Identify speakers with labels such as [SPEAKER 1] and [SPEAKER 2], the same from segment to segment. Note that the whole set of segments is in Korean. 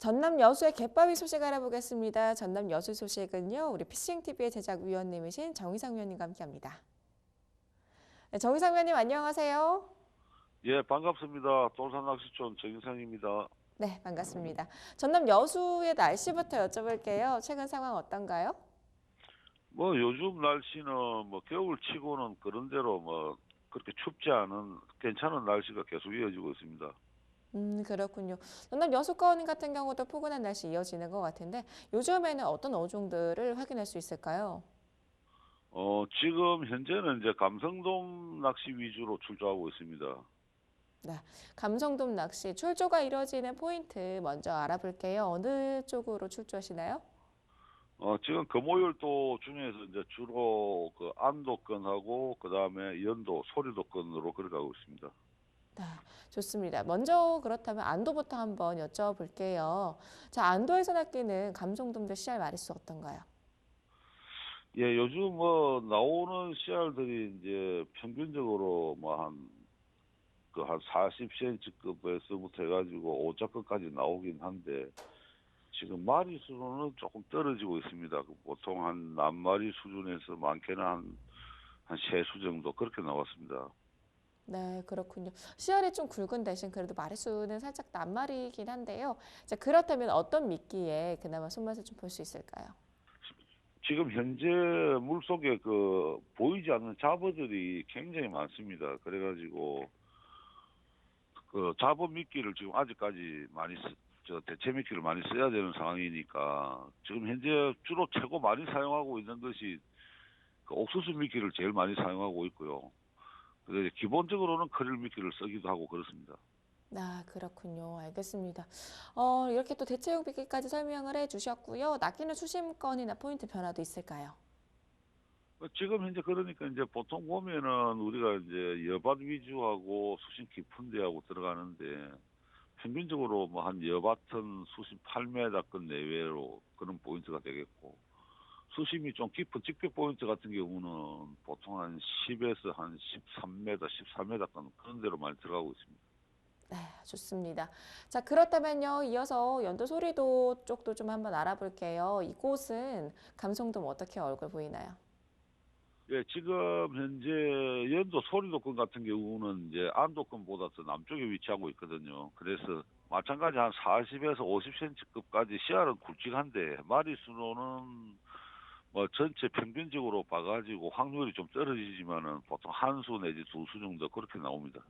[SPEAKER 1] 전남 여수의 갯바위 소식 알아보겠습니다. 전남 여수 소식은요. 우리 피싱TV의 제작위원님이신 정희상 위원님과 함께합니다. 네, 정희상 위원님 안녕하세요.
[SPEAKER 2] 예, 반갑습니다. 돌산낚시촌 정인상입니다.
[SPEAKER 1] 네, 반갑습니다. 전남 여수의 날씨부터 여쭤볼게요. 최근 상황 어떤가요?
[SPEAKER 2] 뭐 요즘 날씨는 뭐 겨울 치고는 그런 대로 뭐 그렇게 춥지 않은 괜찮은 날씨가 계속 이어지고 있습니다.
[SPEAKER 1] 음, 그렇군요. 전남 여수가원 같은 경우도 포근한 날씨 이어지는 것 같은데 요즘에는 어떤 어종들을 확인할 수 있을까요?
[SPEAKER 2] 어, 지금 현재는 이제 감성돔 낚시 위주로 출조하고 있습니다.
[SPEAKER 1] 감성돔 낚시 출조가 이뤄지는 포인트 먼저 알아볼게요. 어느 쪽으로 출조하시나요?
[SPEAKER 2] 어, 지금 금오율도 중에서 이제 주로 그 안도권하고 그다음에 연도, 소리도권으로 걸어가고 있습니다.
[SPEAKER 1] 네, 좋습니다. 먼저 그렇다면 안도부터 한번 여쭤볼게요. 자, 안도에서 낚이는 감성돔들 씨알 마리수 어떤가요?
[SPEAKER 2] 예, 요즘 뭐 나오는 씨알들이 이제 평균적으로 뭐한 그한 40cm급에서부터 해가지고 5자급까지 나오긴 한데 지금 마리 수로는 조금 떨어지고 있습니다. 그 보통 한 낱마리 수준에서 많게는 한 한 세 수 정도 그렇게 나왔습니다.
[SPEAKER 1] 네, 그렇군요. 씨알이 좀 굵은 대신 그래도 마리수는 살짝 낱말이긴 한데요. 자, 그렇다면 어떤 미끼에 그나마 손맛을 좀 볼 수 있을까요?
[SPEAKER 2] 지금 현재 물 속에 그 보이지 않는 잡어들이 굉장히 많습니다. 그래가지고 그 잡어 미끼를 지금 아직까지 많이 쓰, 저 대체 미끼를 많이 써야 되는 상황이니까 지금 현재 주로 최고 많이 사용하고 있는 것이 그 옥수수 미끼를 제일 많이 사용하고 있고요. 기본적으로는 크릴 미끼를 쓰기도 하고 그렇습니다.
[SPEAKER 1] 아, 그렇군요. 알겠습니다. 어, 이렇게 또 대체용 미끼까지 설명을 해 주셨고요. 낚이는 수심권이나 포인트 변화도 있을까요?
[SPEAKER 2] 지금 현재 그러니까 이제 보통 보면은 우리가 이제 여밭 위주하고 수심 깊은 데하고 들어가는데 평균적으로 뭐 한 여밭은 수심 8m급 내외로 그런 포인트가 되겠고 수심이 좀 깊은 직벽 포인트 같은 경우는 보통 한 10에서 한 13m, 14m급 그런 데로 많이 들어가고 있습니다.
[SPEAKER 1] 네, 좋습니다. 자, 그렇다면요. 이어서 연도 소리도 쪽도 좀 한번 알아볼게요. 이곳은 감성돔 어떻게 얼굴 보이나요?
[SPEAKER 2] 예, 지금 현재 연도 소리도권 같은 경우는 이제 안도권보다 더 남쪽에 위치하고 있거든요. 그래서 마찬가지 한 40에서 50cm급까지 씨알은 굵직한데 마리수로는 뭐 전체 평균적으로 봐가지고 확률이 좀 떨어지지만은 보통 한 수 내지 두 수 정도 그렇게 나옵니다.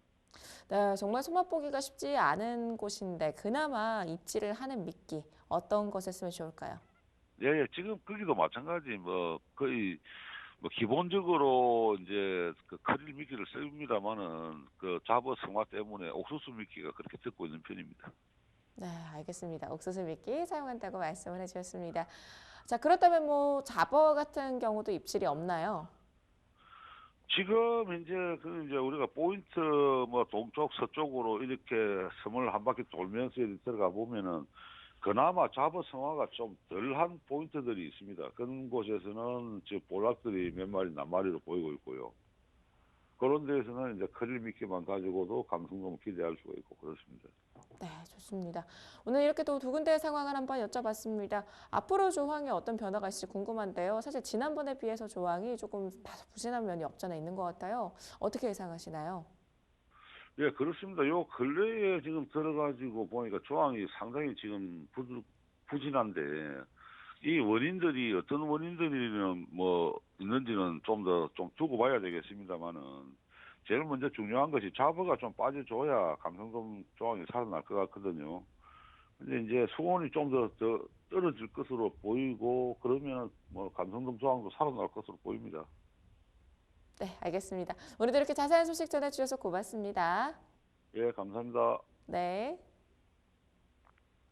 [SPEAKER 1] 네, 정말 손맛 보기가 쉽지 않은 곳인데 그나마 입질을 하는 미끼 어떤 것을 쓰면 좋을까요?
[SPEAKER 2] 예, 예, 지금 거기도 마찬가지 뭐 거의 뭐 기본적으로 이제 그 크릴 미끼를 씁니다만은 그 잡어 성화 때문에 옥수수 미끼가 그렇게 듣고 있는 편입니다.
[SPEAKER 1] 네, 알겠습니다. 옥수수 미끼 사용한다고 말씀을 해주셨습니다. 자, 그렇다면 뭐 잡어 같은 경우도 입질이 없나요?
[SPEAKER 2] 지금 이제 그 이제 우리가 포인트 뭐 동쪽 서쪽으로 이렇게 섬을 한 바퀴 돌면서 들어가 보면은 그나마 잡어 성화가 좀 덜한 포인트들이 있습니다. 그런 곳에서는 지금 볼락들이 몇 마리 낱마리로 보이고 있고요. 그런 데에서는 이제 크릴 미끼만 가지고도 감성돔 기대할 수가 있고 그렇습니다.
[SPEAKER 1] 네, 좋습니다. 오늘 이렇게 또 두 군데의 상황을 한번 여쭤봤습니다. 앞으로 조항에 어떤 변화가 있을지 궁금한데요. 사실 지난번에 비해서 조항이 조금 다소 부진한 면이 없잖아 있는 것 같아요. 어떻게 예상하시나요?
[SPEAKER 2] 예, 그렇습니다. 요 근래에 지금 들어가지고 보니까 조항이 상당히 지금 부, 부진한데 이 원인들이 어떤 원인들이는 뭐 있는지는 좀더좀 두고 봐야 되겠습니다만은 제일 먼저 중요한 것이 잡어가 좀 빠져줘야 감성돔 조항이 살아날 것 같거든요. 근데 이제 수온이 좀더 더 떨어질 것으로 보이고 그러면 뭐 감성돔 조항도 살아날 것으로 보입니다.
[SPEAKER 1] 네, 알겠습니다. 오늘도 이렇게 자세한 소식 전해주셔서 고맙습니다.
[SPEAKER 2] 예, 감사합니다.
[SPEAKER 1] 네.